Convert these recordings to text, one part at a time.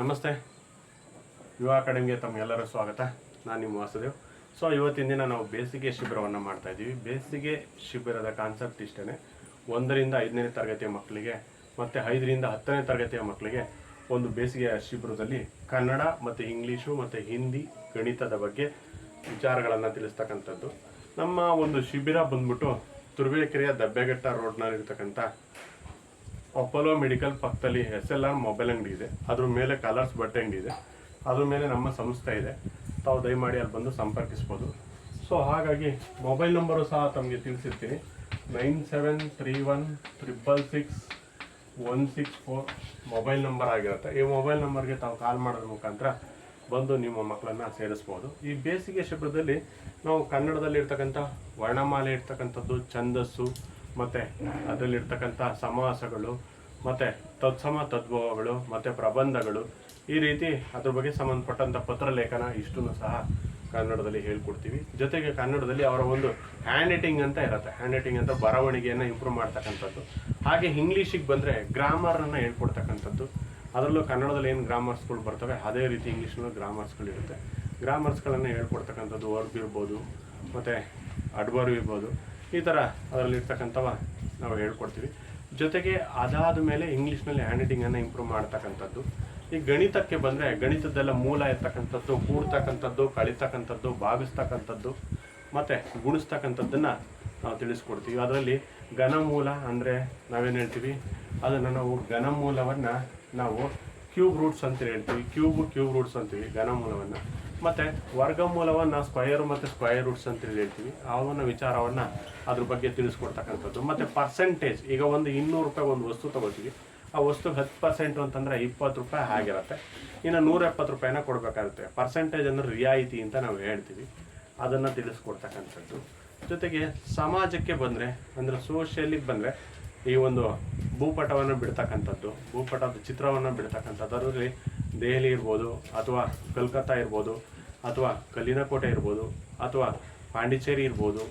ನಮಸ್ತೆ. ಯುವ ಅಕಾಡೆಮಿಗೆ ತಮಗೆಲ್ಲರ ಸ್ವಾಗತ. ನಾನು ನಿಮ್ಮ ವಾಸುದೇವ್. ಸೊ ಇವತ್ತಿನ ದಿನ ನಾವು ಬೇಸಿಗೆ ಶಿಬಿರವನ್ನು ಮಾಡ್ತಾಯಿದ್ದೀವಿ ಬೇಸಿಗೆ ಶಿಬಿರದ ಕಾನ್ಸೆಪ್ಟ್ ಇಷ್ಟೇ ಒಂದರಿಂದ ಐದನೇ ತರಗತಿಯ ಮಕ್ಕಳಿಗೆ ಮತ್ತು ಐದರಿಂದ ಹತ್ತನೇ ತರಗತಿಯ ಮಕ್ಕಳಿಗೆ ಒಂದು ಬೇಸಿಗೆ ಶಿಬಿರದಲ್ಲಿ ಕನ್ನಡ ಮತ್ತು ಇಂಗ್ಲೀಷು ಮತ್ತು ಹಿಂದಿ, ಗಣಿತದ ಬಗ್ಗೆ ವಿಚಾರಗಳನ್ನು ತಿಳಿಸ್ತಕ್ಕಂಥದ್ದು. ನಮ್ಮ ಒಂದು ಶಿಬಿರ ಬಂದ್ಬಿಟ್ಟು ತುರುವೇಕೆರೆಯ ದಬ್ಬೆಘಟ್ಟ ರೋಡ್ನಲ್ಲಿರ್ತಕ್ಕಂಥ ಅಪೋಲೋ ಮೆಡಿಕಲ್ ಪಕ್ಕದಲ್ಲಿ ಎಸ್ ಎಲ್ ಆರ್ ಮೊಬೈಲ್ ಅಂಗಡಿ ಇದೆ. ಅದ್ರ ಮೇಲೆ ಕಲರ್ಸ್ ಬಟ್ಟೆ ಅಂಗಡಿ ಇದೆ. ಅದ್ರ ಮೇಲೆ ನಮ್ಮ ಸಂಸ್ಥೆ ಇದೆ. ತಾವು ದಯಮಾಡಿ ಅಲ್ಲಿ ಬಂದು ಸಂಪರ್ಕಿಸ್ಬೋದು. ಸೊ ಹಾಗಾಗಿ ಮೊಬೈಲ್ ನಂಬರು ಸಹ ತಮಗೆ ತಿಳಿಸಿರ್ತೀನಿ. Nine seven three one triple six one six four mobile number ಆಗಿರುತ್ತೆ. ಈ ಮೊಬೈಲ್ ನಂಬರ್ಗೆ ತಾವು ಕಾಲ್ ಮಾಡೋದ್ರ ಮುಖಾಂತರ ಬಂದು ನಿಮ್ಮ ಮಕ್ಕಳನ್ನ ಸೇರಿಸ್ಬೋದು. ಈ ಬೇಸಿಗೆ ಶಿಬಿರದಲ್ಲಿ ನಾವು ಕನ್ನಡದಲ್ಲಿ ಇರ್ತಕ್ಕಂಥ ವರ್ಣಮಾಲೆ ಇರ್ತಕ್ಕಂಥದ್ದು ಛಂದಸ್ಸು ಮತ್ತು ಅದರಲ್ಲಿರ್ತಕ್ಕಂಥ ಸಮಾಸಗಳು, ಮತ್ತು ತತ್ಸಮ ತದ್ಭವಗಳು, ಮತ್ತು ಪ್ರಬಂಧಗಳು, ಈ ರೀತಿ ಅದ್ರ ಬಗ್ಗೆ ಸಂಬಂಧಪಟ್ಟಂಥ ಪತ್ರಲೇಖನ ಇಷ್ಟನ್ನು ಸಹ ಕನ್ನಡದಲ್ಲಿ ಹೇಳ್ಕೊಡ್ತೀವಿ. ಜೊತೆಗೆ ಕನ್ನಡದಲ್ಲಿ ಅವರ ಒಂದು ಹ್ಯಾಂಡ್ ರೈಟಿಂಗ್ ಅಂತ ಇರುತ್ತೆ. ಹ್ಯಾಂಡ್ ರೈಟಿಂಗ್ ಅಂತ ಬರವಣಿಗೆಯನ್ನು ಇಂಪ್ರೂವ್ ಮಾಡ್ತಕ್ಕಂಥದ್ದು. ಹಾಗೆ ಇಂಗ್ಲೀಷಿಗೆ ಬಂದರೆ ಗ್ರಾಮರನ್ನು ಹೇಳ್ಕೊಡ್ತಕ್ಕಂಥದ್ದು. ಅದರಲ್ಲೂ ಕನ್ನಡದಲ್ಲಿ ಏನು ಗ್ರಾಮರ್ಸ್ಗಳು ಬರ್ತವೆ, ಅದೇ ರೀತಿ ಇಂಗ್ಲೀಷ್ನಲ್ಲೂ ಗ್ರಾಮರ್ಸ್ಗಳು ಇರುತ್ತೆ. ಗ್ರಾಮರ್ಸ್ಗಳನ್ನು ಹೇಳ್ಕೊಡ್ತಕ್ಕಂಥದ್ದು ವರ್ಬ್ ಇರ್ಬೋದು, ಮತ್ತು ಅಡ್ವರ್ ಇರ್ಬೋದು. ಈ ಥರ ಅದರಲ್ಲಿರ್ತಕ್ಕಂಥವ ನಾವು ಹೇಳ್ಕೊಡ್ತೀವಿ. ಜೊತೆಗೆ ಅದಾದ ಮೇಲೆ ಇಂಗ್ಲೀಷ್ನಲ್ಲಿ ಹ್ಯಾಂಡ್ ರೈಟಿಂಗನ್ನು ಇಂಪ್ರೂವ್ ಮಾಡ್ತಕ್ಕಂಥದ್ದು. ಈ ಗಣಿತಕ್ಕೆ ಬಂದರೆ ಗಣಿತದ್ದೆಲ್ಲ ಮೂಲ ಇರ್ತಕ್ಕಂಥದ್ದು, ಕೂಡ್ತಕ್ಕಂಥದ್ದು, ಕಳಿತಕ್ಕಂಥದ್ದು, ಭಾವಿಸ್ತಕ್ಕಂಥದ್ದು, ಮತ್ತು ಗುಣಿಸ್ತಕ್ಕಂಥದ್ದನ್ನು ನಾವು ತಿಳಿಸ್ಕೊಡ್ತೀವಿ. ಅದರಲ್ಲಿ ಘನಮೂಲ ಅಂದರೆ ನಾವೇನು ಹೇಳ್ತೀವಿ? ಅದನ್ನು ನಾವು ಘನಮೂಲವನ್ನು ನಾವು ಕ್ಯೂಬ್ ರೂಟ್ಸ್ ಅಂತ ಹೇಳ್ತೀವಿ. ಕ್ಯೂಬ್ ಕ್ಯೂಬ್ ರೂಟ್ಸ್ ಅಂತೀವಿ ಘನಮೂಲವನ್ನು. ಮತ್ತು ವರ್ಗಮೂಲವನ್ನು ಸ್ಕ್ವಯರ್ ಮತ್ತು ಸ್ಕ್ವಯರ್ ರೂಟ್ಸ್ ಅಂತ ಹೇಳ್ತೀವಿ. ಅವನ ವಿಚಾರವನ್ನು ಅದ್ರ ಬಗ್ಗೆ ತಿಳಿಸ್ಕೊಡ್ತಕ್ಕಂಥದ್ದು. ಮತ್ತು ಪರ್ಸೆಂಟೇಜ್ ಈಗ ಒಂದು ಇನ್ನೂರು ರೂಪಾಯಿ ಒಂದು ವಸ್ತು ತಗೋತೀವಿ. ಆ ವಸ್ತುಗೆ ಹತ್ತು ಪರ್ಸೆಂಟು ಅಂತಂದರೆ ಇಪ್ಪತ್ತು ರೂಪಾಯಿ ಆಗಿರುತ್ತೆ. ಇನ್ನು ನೂರ ಎಪ್ಪತ್ತು ರೂಪಾಯಿನ ಕೊಡಬೇಕಾಗುತ್ತೆ. ಪರ್ಸೆಂಟೇಜ್ ಅಂದರೆ ರಿಯಾಯಿತಿ ಅಂತ ನಾವು ಹೇಳ್ತೀವಿ. ಅದನ್ನು ತಿಳಿಸ್ಕೊಡ್ತಕ್ಕಂಥದ್ದು. ಜೊತೆಗೆ ಸಮಾಜಕ್ಕೆ ಬಂದರೆ, ಅಂದರೆ ಸೋಷಿಯಲಿಗೆ ಬಂದರೆ, ಈ ಒಂದು ಭೂಪಟವನ್ನು ಬಿಡ್ತಕ್ಕಂಥದ್ದು, ಭೂಪಟದ ಚಿತ್ರವನ್ನು ಬಿಡ್ತಕ್ಕಂಥದ್ದು, ಅದರಲ್ಲಿ ದೆಹಲಿ ಇರ್ಬೋದು, ಅಥವಾ ಕಲ್ಕತ್ತಾ ಇರ್ಬೋದು, ಅಥವಾ ಕಲ್ಲಿನಕೋಟೆ ಇರ್ಬೋದು, ಅಥವಾ ಪಾಂಡಿಚೇರಿ ಇರ್ಬೋದು,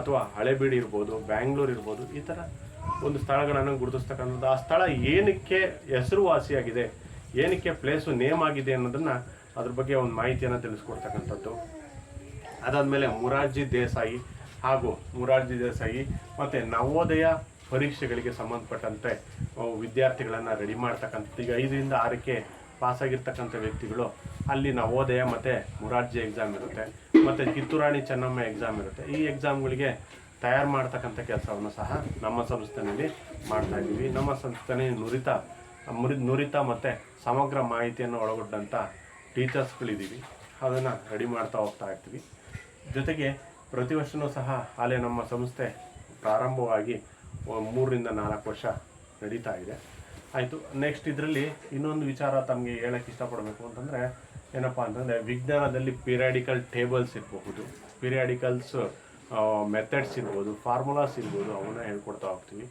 ಅಥವಾ ಹಳೆಬೀಡು ಇರ್ಬೋದು, ಬ್ಯಾಂಗ್ಳೂರ್ ಇರ್ಬೋದು, ಈ ಥರ ಒಂದು ಸ್ಥಳಗಳನ್ನು ಗುರುತಿಸ್ತಕ್ಕಂಥದ್ದು. ಆ ಸ್ಥಳ ಏನಕ್ಕೆ ಹೆಸರುವಾಸಿಯಾಗಿದೆ, ಏನಕ್ಕೆ ಪ್ಲೇಸು ನೇಮ್ ಆಗಿದೆ ಅನ್ನೋದನ್ನು ಅದ್ರ ಬಗ್ಗೆ ಒಂದು ಮಾಹಿತಿಯನ್ನು ತಿಳಿಸ್ಕೊಡ್ತಕ್ಕಂಥದ್ದು. ಅದಾದಮೇಲೆ ಮುರಾರ್ಜಿ ದೇಸಾಯಿ ಹಾಗೂ ಮುರಾರ್ಜಿ ದೇಸಾಯಿ ಮತ್ತು ನವೋದಯ ಪರೀಕ್ಷೆಗಳಿಗೆ ಸಂಬಂಧಪಟ್ಟಂತೆ ವಿದ್ಯಾರ್ಥಿಗಳನ್ನು ರೆಡಿ ಮಾಡ್ತಕ್ಕಂಥದ್ದು. ಈಗ ಐದರಿಂದ ಆರಕ್ಕೆ ಪಾಸಾಗಿರ್ತಕ್ಕಂಥ ವ್ಯಕ್ತಿಗಳು, ಅಲ್ಲಿ ನವೋದಯ ಮತ್ತು ಮುರಾರ್ಜಿ ಎಕ್ಸಾಮ್ ಇರುತ್ತೆ, ಮತ್ತು ಕಿತ್ತೂರಾಣಿ ಚೆನ್ನಮ್ಮ ಎಕ್ಸಾಮ್ ಇರುತ್ತೆ. ಈ ಎಕ್ಸಾಮ್ಗಳಿಗೆ ತಯಾರು ಮಾಡ್ತಕ್ಕಂಥ ಕೆಲಸವನ್ನು ಸಹ ನಮ್ಮ ಸಂಸ್ಥೆಯಲ್ಲಿ ಮಾಡ್ತಾ ಇದ್ದೀವಿ. ನಮ್ಮ ಸಂಸ್ಥೆನೇ ನುರಿತ ಮುರಿ ನುರಿತ ಮತ್ತು ಸಮಗ್ರ ಮಾಹಿತಿಯನ್ನು ಒಳಗೊಂಡಂಥ ಟೀಚರ್ಸ್ಗಳಿದ್ದೀವಿ. ಅದನ್ನು ರೆಡಿ ಮಾಡ್ತಾ ಹೋಗ್ತಾ ಇರ್ತೀವಿ. ಜೊತೆಗೆ ಪ್ರತಿ ವರ್ಷವೂ ಸಹ ಅಲ್ಲೇ ನಮ್ಮ ಸಂಸ್ಥೆ ಪ್ರಾರಂಭವಾಗಿ ಮೂರರಿಂದ ನಾಲ್ಕು ವರ್ಷ ನಡೀತಾ ಇದೆ. ಆಯಿತು. ನೆಕ್ಸ್ಟ್ ಇದರಲ್ಲಿ ಇನ್ನೊಂದು ವಿಚಾರ ತಮಗೆ ಹೇಳಕ್ಕೆ ಇಷ್ಟಪಡಬೇಕು ಅಂತಂದರೆ, ಏನಪ್ಪ ಅಂತಂದರೆ ವಿಜ್ಞಾನದಲ್ಲಿ ಪಿರಿಯಾಡಿಕಲ್ ಟೇಬಲ್ಸ್ ಇರಬಹುದು. ಪಿರಿಯಾಡಿಕಲ್ಸ್ ಮೆಥಡ್ಸ್ ಇರ್ಬೋದು ಫಾರ್ಮುಲಾಸ್ ಇರ್ಬೋದು, ಅವನ್ನ ಹೇಳ್ಕೊಡ್ತಾ ಹೋಗ್ತೀವಿ.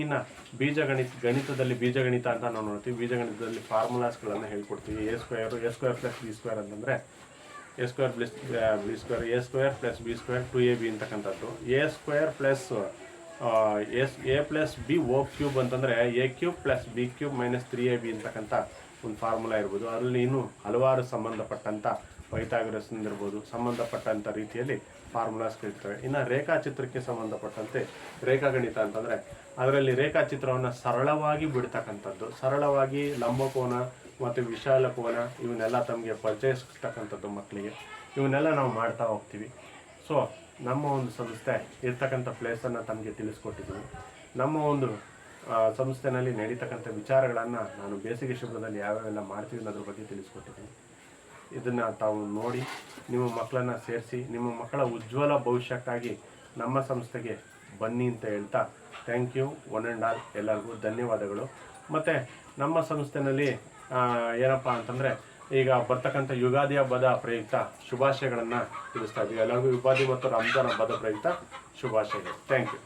ಇನ್ನು ಬೀಜಗಣಿತ ಗಣಿತದಲ್ಲಿ ಬೀಜಗಣಿತ ಅಂತ ನಾವು ನೋಡ್ತೀವಿ. ಬೀಜಗಣಿತದಲ್ಲಿ ಫಾರ್ಮುಲಾಸ್ಗಳನ್ನು ಹೇಳ್ಕೊಡ್ತೀವಿ. A square A square plus B square ಅಂತಂದರೆ A square plus B square A square plus B square two A B ಅಂತಕ್ಕಂಥದ್ದು. A square plus is, A plus B whole cube ಅಂತಂದರೆ A cube plus B cube minus three A B ಅಂತಕ್ಕಂಥ ಒಂದು formula ಇರ್ಬೋದು. ಅದರಲ್ಲಿ ಇನ್ನೂ ಹಲವಾರು ಸಂಬಂಧಪಟ್ಟಂಥ ಇರ್ಬೋದು, ಸಂಬಂಧಪಟ್ಟಂಥ ರೀತಿಯಲ್ಲಿ ಫಾರ್ಮುಲಾಸ್ ಫಾರ್ಮುಲಾಸ್ಗಳಿರ್ತವೆ ಇನ್ನು ರೇಖಾಚಿತ್ರಕ್ಕೆ ಸಂಬಂಧಪಟ್ಟಂತೆ ರೇಖಾಗಣಿತ ಅಂತಂದರೆ ಅದರಲ್ಲಿ ರೇಖಾಚಿತ್ರವನ್ನು ಸರಳವಾಗಿ ಬಿಡ್ತಕ್ಕಂಥದ್ದು, ಸರಳವಾಗಿ ಲಂಬಕೋನ ಮತ್ತು ವಿಶಾಲ ಕೋನ ಇವನ್ನೆಲ್ಲ ತಮಗೆ ಪರಿಚಯಿಸ್ತಕ್ಕಂಥದ್ದು ಮಕ್ಕಳಿಗೆ. ಇವನ್ನೆಲ್ಲ ನಾವು ಮಾಡ್ತಾ ಹೋಗ್ತೀವಿ. ಸೊ ನಮ್ಮ ಒಂದು ಸಂಸ್ಥೆ ಇರ್ತಕ್ಕಂಥ ಪ್ಲೇಸನ್ನು ತಮಗೆ ತಿಳಿಸ್ಕೊಟ್ಟಿದ್ದೀನಿ ನಮ್ಮ ಒಂದು ಸಂಸ್ಥೆನಲ್ಲಿ ನಡೀತಕ್ಕಂಥ ವಿಚಾರಗಳನ್ನು ನಾನು ಬೇಸಿಗೆ ಶಿಬಿರದಲ್ಲಿ ಯಾವ್ಯಾವೆಲ್ಲ ಮಾಡ್ತೀವಿ ಅನ್ನೋದ್ರ ಬಗ್ಗೆ ತಿಳಿಸ್ಕೊಟ್ಟಿದ್ದೀನಿ ಇದನ್ನು ತಾವು ನೋಡಿ, ನಿಮ್ಮ ಮಕ್ಕಳನ್ನು ಸೇರಿಸಿ, ನಿಮ್ಮ ಮಕ್ಕಳ ಉಜ್ವಲ ಭವಿಷ್ಯಕ್ಕಾಗಿ ನಮ್ಮ ಸಂಸ್ಥೆಗೆ ಬನ್ನಿ ಅಂತ ಹೇಳ್ತಾ thank you one and all ಎಲ್ಲರಿಗೂ ಧನ್ಯವಾದಗಳು. ಮತ್ತು ನಮ್ಮ ಸಂಸ್ಥೆನಲ್ಲಿ ಏನಪ್ಪ ಅಂತಂದರೆ ಈಗ ಬರ್ತಕ್ಕಂಥ ಯುಗಾದಿ ಹಬ್ಬದ ಪ್ರಯುಕ್ತ ಶುಭಾಶಯಗಳನ್ನು ತಿಳಿಸ್ತಾ ಇದ್ದೀವಿ. ಎಲ್ಲರಿಗೂ ಯುಗಾದಿ ಮತ್ತು ರಂಜಾನ್ ಹಬ್ಬದ ಪ್ರಯುಕ್ತ ಶುಭಾಶಯಗಳು. Thank you